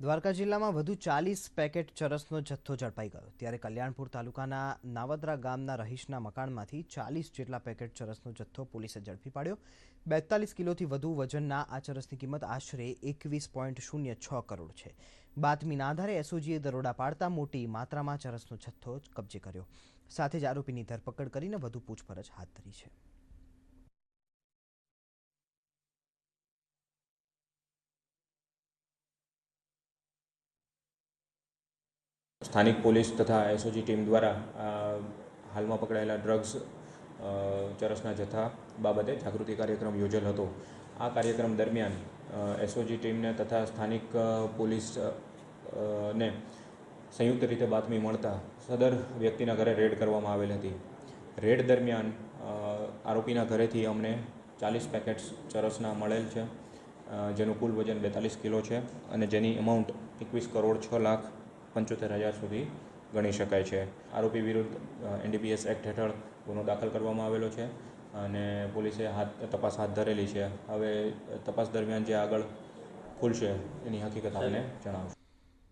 દ્વારકા જિલ્લામાં વધુ ચાલીસ પેકેટ ચરસનો જથ્થો ઝડપાઈ ગયો. ત્યારે કલ્યાણપુર તાલુકાના નાવદરા ગામના રહીશના મકાનમાંથી ચાલીસ જેટલા પેકેટ ચરસનો જથ્થો પોલીસે ઝડપી પાડ્યો. બેતાલીસ કિલોથી વધુ વજનના આ ચરસની કિંમત આશરે એકવીસ પોઈન્ટ શૂન્ય છ કરોડ છે. બાતમીના આધારે એસઓજીએ દરોડા પાડતા મોટી માત્રામાં ચરસનો જથ્થો કબજે કર્યો. સાથે જ આરોપીની ધરપકડ કરીને વધુ પૂછપરછ હાથ ધરી છે. સ્થાનિક પોલીસ તથા એસઓજી ટીમ દ્વારા હાલમાં પકડાયેલા ડ્રગ્સ ચરસના જથ્થા બાબતે જાગૃતિ કાર્યક્રમ યોજેલ હતો. આ કાર્યક્રમ દરમિયાન એસઓજી ટીમને તથા સ્થાનિક પોલીસ ને સંયુક્ત રીતે બાતમી મળતા સદર વ્યક્તિના ઘરે રેડ કરવામાં આવેલ હતી. રેડ દરમિયાન આરોપીના ઘરેથી અમને ચાલીસ પેકેટ્સ ચરસના મળેલ છે જેનું કુલ વજન બેતાલીસ કિલો છે અને જેની અમાઉન્ટ એકવીસ કરોડ છ લાખ પંચોતેર હજાર સુધી ગણી શકાય છે. આરોપી વિરુદ્ધ એનડીપીએસ એક્ટ હેઠળ ગુનો દાખલ કરવામાં આવેલો છે અને પોલીસે હાથ તપાસ હાથ ધરેલી છે. હવે તપાસ દરમિયાન જે આગળ ખુલશે એની હકીકત આપણે જણાવશું.